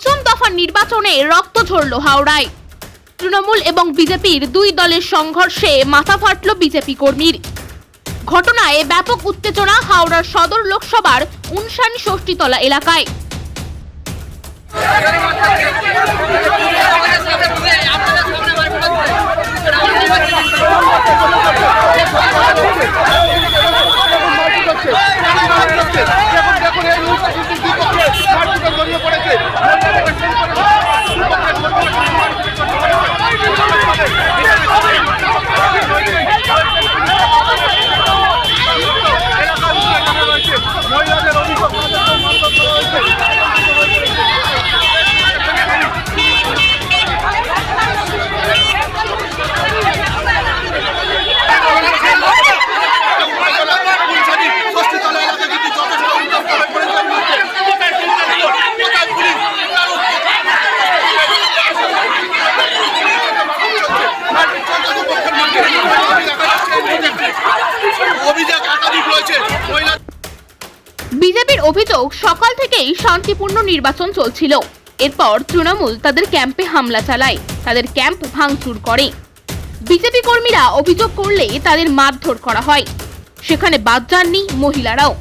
পঞ্চম দফা নির্বাচনে রক্ত ঝরল হাওড়ায়। তৃণমূল এবং বিজেপির দুই দলের সংঘর্ষে মাথা ফাটল বিজেপি কর্মীর। ঘটনায় ব্যাপক উত্তেজনা হাওড়ার সদর লোকসভার উনসান ষষ্ঠীতলা এলাকায়। অভিযোগ, সকাল থেকেই শান্তিপূর্ণ নির্বাচন চলছিল। এরপর তৃণমূল তাদের ক্যাম্পে হামলা চালায়, তাদের ক্যাম্প ভাঙচুর করে। বিজেপি কর্মীরা অভিযোগ করলে তাদের মারধর করা হয়। সেখানে বাদ যাননি মহিলারাও।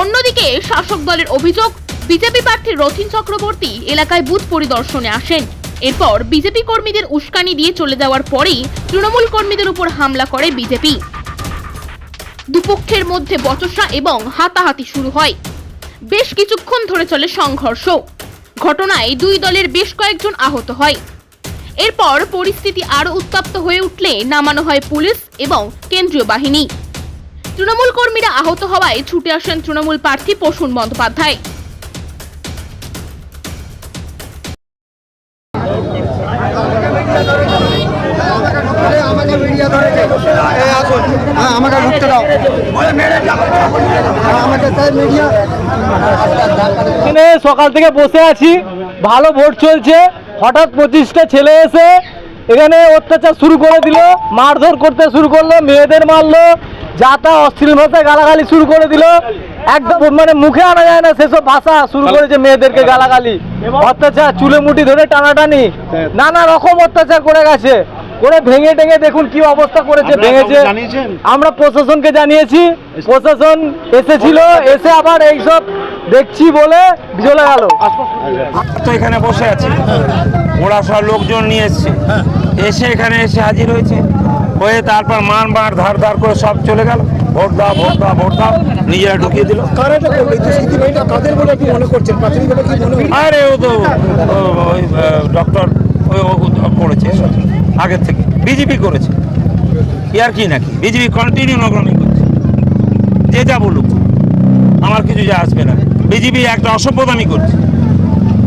অন্যদিকে শাসক দলের অভিযোগ, বিজেপি প্রার্থী রথিন চক্রবর্তী এলাকায় বুথ পরিদর্শনে আসেন। এরপর বিজেপি কর্মীদের উস্কানি দিয়ে চলে যাওয়ার পরেই তৃণমূল কর্মীদের উপর হামলা করে বিজেপি। দুপক্ষের মধ্যে বচসা এবং হাতাহাতি শুরু হয়। বেশ কিছুক্ষণ ধরে চলে সংঘর্ষ। ঘটনায় দুই দলের বেশ কয়েকজন আহত হয়। এরপর পরিস্থিতি আরও উত্তপ্ত হয়ে উঠলে নামানো হয় পুলিশ এবং কেন্দ্রীয় বাহিনী। তৃণমূল কর্মীরা আহত হওয়ায় ছুটে আসেন তৃণমূল প্রার্থী পশুন বন্দ্যোপাধ্যায়। হ্যাঁ আমাকে ঢুকতে দাও। হ্যাঁ, এখানে সকাল থেকে বসে আছি। ভালো ভোট চলছে। হঠাৎ পঁচিশটা ছেলে এসে এখানে অত্যাচার শুরু করে দিল মারধর করতে শুরু করল মেয়েদের মারলো যা তা অশ্লীল ভাষায় গালাগালি শুরু করে দিল। একদম মানে মুখে আনা যায় না সেসব ভাষা শুরু করেছে মেয়েদেরকে গালাগালি। অত্যাচার চুলে মুঠি ধরে টানাটানি নানা রকম অত্যাচার করে গেছে। করে ভেঙে টেঙে দেখুন কি অবস্থা করেছে ভেঙেছে। আমরা প্রশাসনকে জানিয়েছি প্রশাসন এসেছিল এসে আবার এইসব দেখছি বলে চলে গেল। তো এখানে বসে আছে। ওরা সব লোকজন নিয়ে এসছে। এসে এখানে এসে হাজির হয়েছে। হয়ে তারপর মান মার ধার ধার করে সব চলে গেল। ভোট দাও ভোট দাও ভোট দাও নিজেরা ঢুকিয়ে দিল। আরে ও তো ডক্টর করেছে। আগে আগের থেকে। বিজেপি করেছে। কি আর কি নাকি? বিজেপি কন্টিনিউ নগরণী করছে। যে যা বলুক। আমার কিছু যা আসবে না। বিজেপি একটা অসভ্যতামি করছে।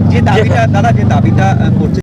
যে দাবিটা দাদা যে দাবিটা করছে